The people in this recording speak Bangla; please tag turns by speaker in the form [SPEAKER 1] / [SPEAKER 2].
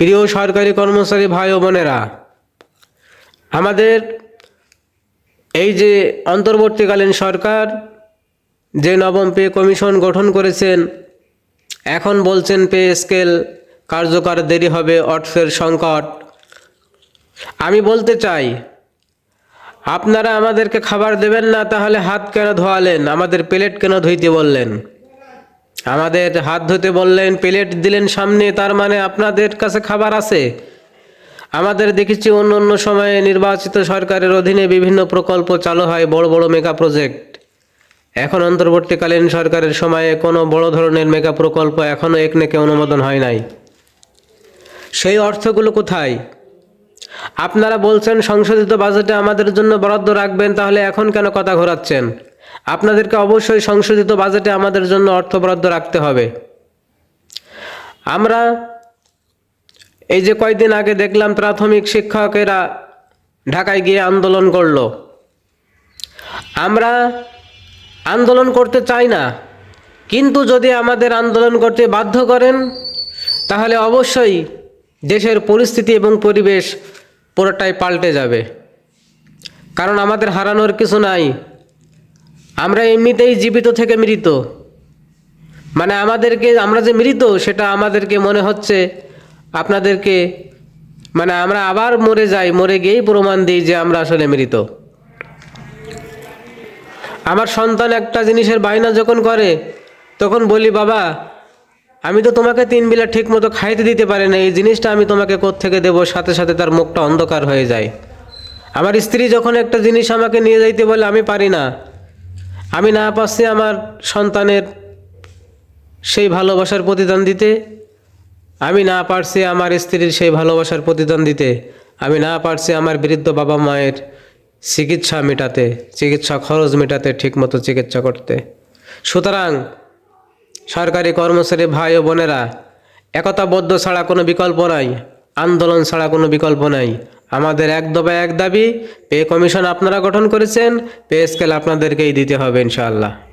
[SPEAKER 1] প্রিয় সরকারি কর্মচারী ভাই ও বোনেরা, আমাদের এই যে অন্তর্বর্তীকালীন সরকার যে নবম পে কমিশন গঠন করেছেন, এখন বলছেন পে স্কেল কার্যকর দেরি হবে, অর্থের সংকট। আমি বলতে চাই, আপনারা আমাদেরকে খাবার দেবেন না, তাহলে হাত কেন ধোয়ালেন? আমাদের প্লেট কেন ধুইতে বললেন? আমাদের হাত ধুতে বললেন, প্লেট দিলেন সামনে, তার মানে আপনাদের কাছে খাবার আছে? আমাদের দেখেছি অন্য অন্য সময়ে নির্বাচিত সরকারের অধীনে বিভিন্ন প্রকল্প চালু হয়, বড় বড় মেগা প্রজেক্ট। এখন অন্তর্বর্তীকালীন সরকারের সময়ে কোনো বড় ধরনের মেগা প্রকল্প এখনও একনেকে অনুমোদন হয় নাই। সেই অর্থগুলো কোথায়? আপনারা বলছেন সংশোধিত বাজেটে আমাদের জন্য বরাদ্দ রাখবেন, তাহলে এখন কেন কথা ঘোরাচ্ছেন? আপনাদেরকে অবশ্যই সংশোধিত বাজেটে আমাদের জন্য অর্থ বরাদ্দ রাখতে হবে। আমরা এই যে কয়েকদিন আগে দেখলাম প্রাথমিক শিক্ষকেরা ঢাকায় গিয়ে আন্দোলন করল। আমরা আন্দোলন করতে চাই না, কিন্তু যদি আমাদের আন্দোলন করতে বাধ্য করেন, তাহলে অবশ্যই দেশের পরিস্থিতি এবং পরিবেশ পুরোটাই পাল্টে যাবে। কারণ আমাদের হারানোর কিছু নাই। আমরা এমনিতেই জীবিত থেকে মৃত। মানে আমাদেরকে, আমরা যে মৃত, সেটা আমাদেরকে মনে হচ্ছে আপনাদেরকে মানে আমরা আবার মরে যাই, মরে গিয়েই প্রমাণ দিই যে আমরা আসলে মৃত। আমার সন্তান একটা জিনিসের বায়না যখন করে, তখন বলি, বাবা, আমি তো তোমাকে তিন বেলা ঠিক মতো খাইতে দিতে পারি না, এই জিনিসটা আমি তোমাকে থেকে দেবো? সাথে সাথে তার মুখটা অন্ধকার হয়ে যায়। আমার স্ত্রী যখন একটা জিনিস আমাকে নিয়ে যাইতে বলে, আমি পারি না। আমি না পারছি আমার সন্তানের সেই ভালোবাসার প্রতিদান দিতে। আমি না পারছি আমার স্ত্রীর সেই ভালোবাসার প্রতিদান দিতে। আমি না পারছি আমার বৃদ্ধ বাবা মায়ের চিকিৎসা মেটাতে, চিকিৎসা খরচ মেটাতে, ঠিকমতো চিকিৎসা করতে। সুতরাং সরকারি কর্মচারী ভাই ও বোনেরা, একতাবদ্ধ ছাড়া কোনো বিকল্প নাই, আন্দোলন ছাড়া কোনো বিকল্প নাই। আমাদের এক দফা এক দাবি পে কমিশন আপনারা গঠন করেছেন, পে স্কেল আপনাদেরকেই দিতে হবে ইনশাআল্লাহ।